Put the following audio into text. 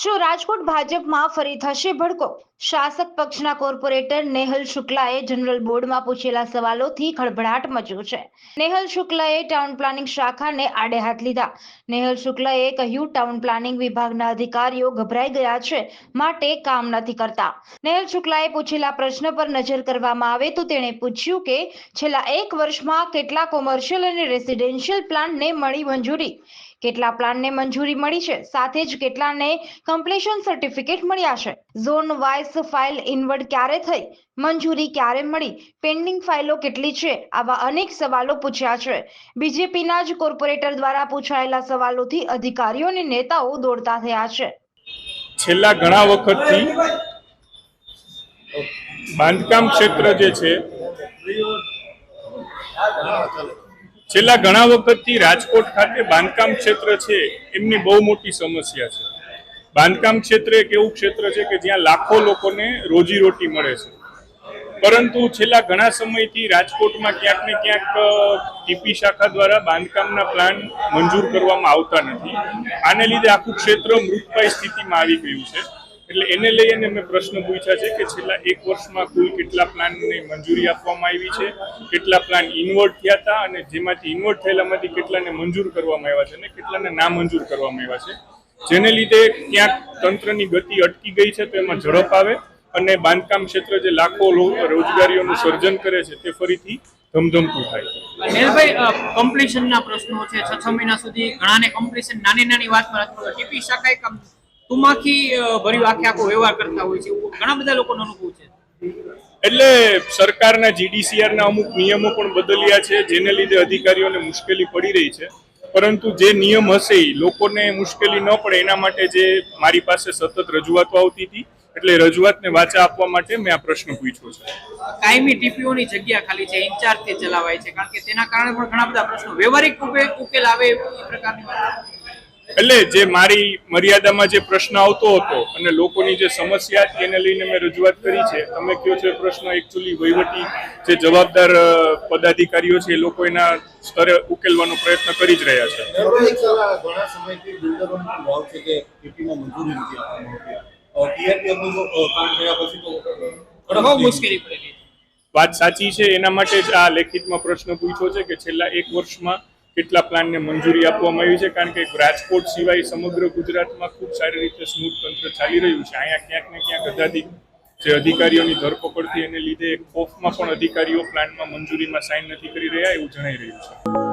શું રાજકોટ ભાજપમાં ફરી થશે ભડકો? શાસક પક્ષના કોર્પોરેટર નેહલ શુક્લાએ જનરલ બોર્ડમાં પૂછેલા સવાલોથી ખળભળાટ મચ્યો છે. નેહલ શુક્લાએ ટાઉન પ્લાનિંગ શાખાને આડે હાથ લીધા. નેહલ શુક્લાએ કહ્યું, ટાઉન પ્લાનિંગ વિભાગના અધિકારીઓ ગભરાઈ ગયા છે, માટે કામ નથી કરતા. નેહલ શુક્લાએ પૂછેલા પ્રશ્ન પર નજર કરવામાં આવે તો તેણે પૂછ્યું કે, છેલ્લા એક વર્ષમાં કેટલા કોમર્શિયલ અને રેસિડેન્શિયલ પ્લાન્ટને મળી મંજૂરી? કેટલા પ્લાનને મંજૂરી મળી છે? સાથે જ કેટલાને કમ્પ્લીશન સર્ટિફિકેટ મળ્યા છે? ઝોન વાઇઝ ફાઇલ ઇનવર્ડ ક્યારે થઈ? મંજૂરી ક્યારે મળી? પેન્ડિંગ ફાઇલો કેટલી છે? આવા અનેક સવાલો પૂછ્યા છે. બીજેપીના જ કોર્પોરેટર દ્વારા પૂછાયેલા સવાલોથી અધિકારીઓ અને નેતાઓ દોડતા થયા છે. છેલ્લા ઘણા વખતથી બાંધકામ ક્ષેત્ર જે છે છેલ્લા ઘણા વખતથી રાજકોટ ખાતે બાંધકામ ક્ષેત્ર છે, એમની બહુ મોટી સમસ્યા છે. બાંધકામ ક્ષેત્ર એક એવું ક્ષેત્ર છે કે જ્યાં લાખો લોકોને રોજીરોટી મળે છે. પરંતુ છેલ્લા ઘણા સમયથી રાજકોટમાં ક્યાંક ને ક્યાંક ટીપી શાખા દ્વારા બાંધકામના પ્લાન મંજૂર કરવામાં આવતા નથી. આને લીધે આખું ક્ષેત્ર મૃતપાય સ્થિતિમાં આવી ગયું છે. એટલે એને લઈ અને મેં પ્રશ્ન પૂછ્યા છે કે છેલ્લા એક વર્ષમાં કુલ કેટલા પ્લાનને મંજૂરી આપવામાં આવી છે? કેટલા પ્લાન ઇન્વર્ટ થયા હતા અને જેમાંથી ઇન્વર્ટ થયેલામાંથી કેટલાને મંજૂર કરવામાં આવ્યા છે અને કેટલાને નામંજૂર કરવામાં આવ્યા છે? જેને લીધે ક્યાંક તંત્રની ગતિ અટકી ગઈ છે તો એમાં ઝડપ આવે અને બાંધકામ ક્ષેત્ર જે લાખો રોજગારીઓનું સર્જન કરે છે તે ફરીથી ધમધમતું થાય નેલભાઈ કમ્પ્લીશનના પ્રશ્નો છે. છ છ મહિના સુધી ઘણાને કમ્પ્લીશન નાની નાની વાતમાં પર ટીપી શકાય તુમાખી ભર્યું આખે આખો વ્યવહાર કરતા હોય છે. ઘણા બધા લોકોનો અનુભવ છે. એટલે સરકારના જીડીસીઆર ના અમુક નિયમો પણ બદલ્યા છે જેને લીધે અધિકારીઓને મુશ્કેલી પડી રહી છે. પરંતુ જે નિયમ હશે એ લોકોને મુશ્કેલી ન પડે. એના માટે જે મારી પાસે સતત રજૂઆતો આવતી હતી એટલે રજૂઆતને વાચા આપવા માટે મેં આ પ્રશ્ન પૂછ્યો છે. કાયમી ટીપીઓની જગ્યા ખાલી છે ઇન્ચાર્જથી ચલાવાય છે. કારણ કે તેના કારણે પણ ઘણા બધા પ્રશ્નો વ્યવહારિક રૂપે ઉકેલ આવે એ પ્રકારની વાત. એટલે જે મારી મર્યાદામાં જે પ્રશ્ન આવતો હતો અને લોકોની જે સમસ્યા હતી એને લઈને મેં રજૂઆત કરી છે તમે કહો છો એ પ્રશ્ન? એકચ્યુઅલી વહીવટી જે જવાબદાર પદાધિકારીઓ છે એ લોકો એના સ્તરે ઉકેલવાનો પ્રયત્ન કરી જ રહ્યા છે. ઘણા સમયથી બિલ્ડરોનો ભાવ છે કે પીપીમાં મંજૂરી નથી આપવામાં ટીઆરપી કામ થયા પછી તો મુશ્કેલી પડેલી છે વાત સાચી છે એના માટે જ આ લેખિતમાં પ્રશ્ન પૂછ્યો છે કે છેલ્લા એક વર્ષમાં કેટલા પ્લાનને મંજૂરી આપવામાં આવી છે? કારણ કે રાજકોટ સિવાય સમગ્ર ગુજરાતમાં ખૂબ સારી રીતે સ્મૂથ તંત્ર ચાલી રહ્યું છે. અહીંયા ક્યાંક ને ક્યાંક અધાધિક જે અધિકારીઓની ધરપકડથી એને લીધે ખોફમાં પણ અધિકારીઓ પ્લાનમાં મંજૂરીમાં સાઇન નથી કરી રહ્યા એવું જણાઈ રહ્યું છે.